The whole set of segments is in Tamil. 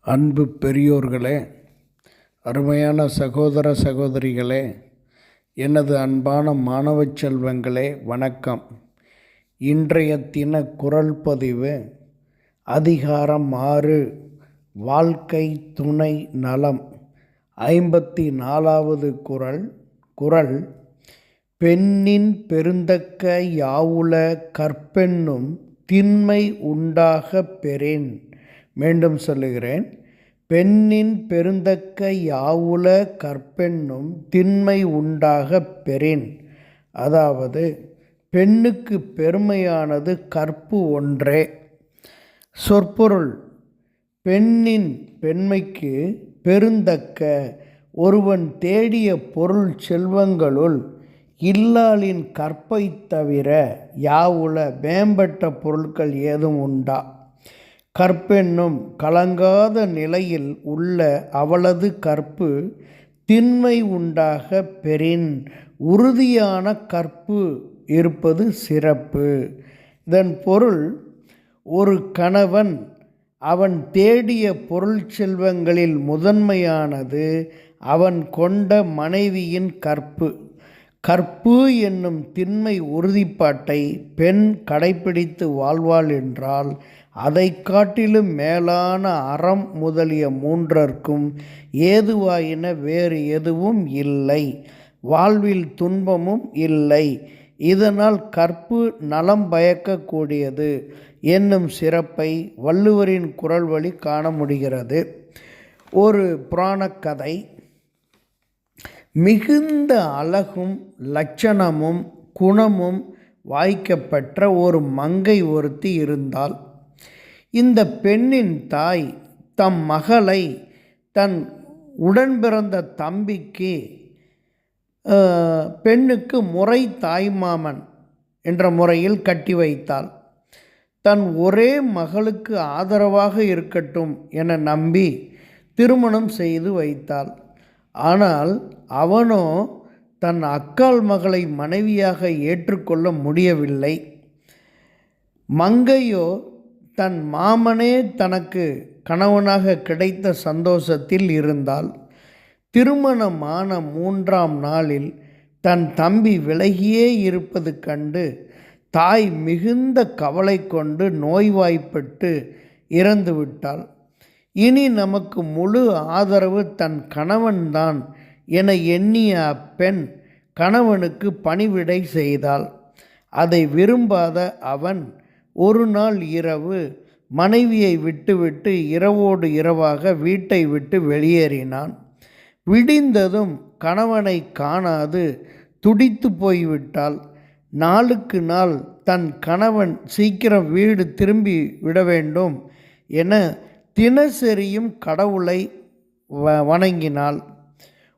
அன்பு பெரியோர்களே அருமையான சகோதர சகோதரிகளே எனது அன்பான மாணவ செல்வங்களே வணக்கம். இன்றைய தின குரல் பதிவு அதிகாரம் ஆறு வாழ்க்கை துணை நலம். ஐம்பத்தி நாலாவது குரல் குரல் பெண்ணின் பெருந்தக்க யாவுல கற்பென்னும் திண்மை உண்டாகப் பெறேன். மீண்டும் சொல்லுகிறேன். பெண்ணின் பெருந்தக்க யாவுல கற்பென்னும் திண்மை உண்டாகப் பெறின். அதாவது பெண்ணுக்கு பெருமையானது கற்பு ஒன்றே. சொற்பொருள் பெண்ணின் பெண்மைக்கு பெருந்தக்க ஒருவன் தேடிய பொருள் செல்வங்களுள் இல்லாளின் கற்பை தவிர யாவுல மேம்பட்ட பொருட்கள் ஏதும் உண்டா? கற்பென்னும் கலங்காத நிலையில் உள்ள அவளது கற்பு திண்மை உண்டாக பெறின். உறுதியான கற்பு இருப்பது சிறப்பு. இதன் பொருள் ஒரு கணவன் அவன் தேடிய பொருள் செல்வங்களில் முதன்மையானது அவன் கொண்ட மனைவியின் கற்பு. கற்பு என்னும் திண்மை உறுதிப்பாட்டை பெண் கடைப்பிடித்து வாழ்வாள் என்றால் அதை காட்டிலும் மேலான அறம் முதலிய மூன்றற்கும் ஏதுவாயின வேறு எதுவும் இல்லை. வாழ்வில் துன்பமும் இல்லை. இதனால் கற்பு நலம் பயக்கக்கூடியது என்னும் சிறப்பை வள்ளுவரின் குரல் வழி காண முடிகிறது. ஒரு புராணக்கதை. மிகுந்த அழகும் லட்சணமும் குணமும் வாய்க்கப்பெற்ற ஒரு மங்கை ஒருத்தி இருந்தாள். இந்த பெண்ணின் தாய் தம் மகளை தன் உடன் பிறந்த தம்பிக்கு பெண்ணுக்கு முறை தாய்மாமன் என்ற முறையில் கட்டி வைத்தாள். தன் ஒரே மகளுக்கு ஆதரவாக இருக்கட்டும் என நம்பி திருமணம் செய்து வைத்தாள். ஆனால் அவனோ தன் அக்கால் மகளை மனைவியாக ஏற்றுக்கொள்ள முடியவில்லை. மங்கையோ தன் மாமனே தனக்கு கணவனாக கிடைத்த சந்தோஷத்தில் இருந்தால் திருமணமான மூன்றாம் நாளில் தன் தம்பி விலகியே இருப்பது கண்டு தாய் மிகுந்த கவலை கொண்டு நோய்வாய்ப்பட்டு இறந்து விட்டாள் இனி நமக்கு முழு ஆதரவு தன் கணவன்தான் என எண்ணிய அப்பெண் கணவனுக்கு பணிவிடை செய்தாள். அதை விரும்பாத அவன் ஒரு நாள் இரவு மனைவியை விட்டுவிட்டு இரவோடு இரவாக வீட்டை விட்டு வெளியேறினான். விடிந்ததும் கணவனை காணாது துடித்து போய்விட்டால் நாளுக்கு நாள் தன் கணவன் சீக்கிரம் வீடு திரும்பி விட வேண்டும் என தினசரியும் கடவுளை வ வணங்கினாள்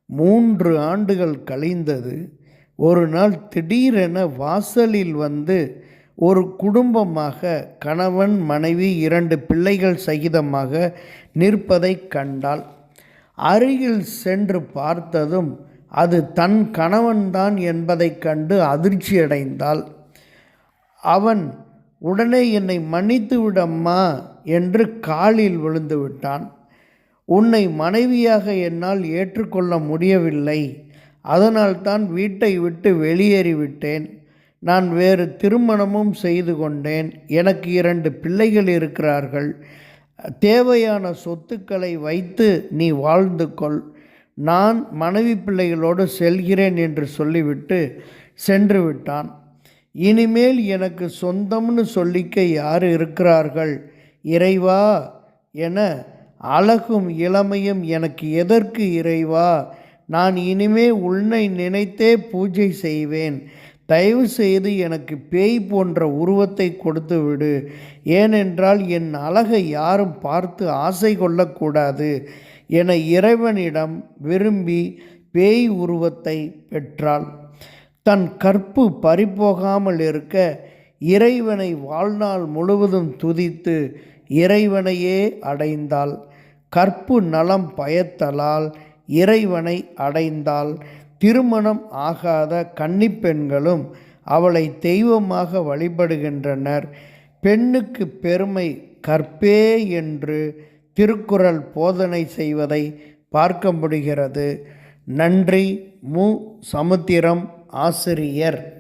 மூன்று ஆண்டுகள் கழிந்தது. ஒரு நாள் திடீரென வாசலில் வந்து ஒரு குடும்பமாக கணவன் மனைவி இரண்டு பிள்ளைகள் சகிதமாக நிற்பதை கண்டாள். அருகில் சென்று பார்த்ததும் அது தன் கணவன்தான் என்பதைக் கண்டு அதிர்ச்சியடைந்தாள் அவன் உடனே என்னை மன்னித்து விடம்மா. என்று காலில் விழுந்து விட்டான். உன்னை மனைவியாக என்னால் ஏற்றுக்கொள்ள முடியவில்லை. அதனால்தான் வீட்டை விட்டு வெளியேறிவிட்டேன் நான் வேறு திருமணமும் செய்து கொண்டேன். எனக்கு இரண்டு பிள்ளைகள் இருக்கிறார்கள். தேவையான சொத்துக்களை வைத்து நீ வாழ்ந்து கொள். நான் மனைவி பிள்ளைகளோடு செல்கிறேன் என்று சொல்லிவிட்டு சென்று விட்டான். இனிமேல் எனக்கு சொந்தம்னு சொல்லிக்க யார் இருக்கிறார்கள்? இறைவா என அழகும் இளமையும் எனக்கு எதற்கு இறைவா? நான் இனிமே உன்னை நினைத்தே பூஜை செய்வேன். தயவு செய்து எனக்கு பேய் போன்ற உருவத்தை கொடுத்து விடு. ஏனென்றால் என் அழகை யாரும் பார்த்து ஆசை கொள்ளக்கூடாது என இறைவனிடம் விரும்பி பேய் உருவத்தை பெற்றாள். தன் கற்பு பறிபோகாமல் இருக்க இறைவனை வாழ்நாள் முழுவதும் துதித்து இறைவனையே அடைந்தாள் கற்பு நலம் பயத்தலால் இறைவனை அடைந்தால் திருமணம் ஆகாத கன்னிப்பெண்களும் அவளை தெய்வமாக வழிபடுகின்றனர். பெண்ணுக்கு பெருமை கற்பே என்று திருக்குறள் போதனை செய்வதை பார்க்க முடிகிறது நன்றி மு. சமுத்திரம் ஆசிரியர்.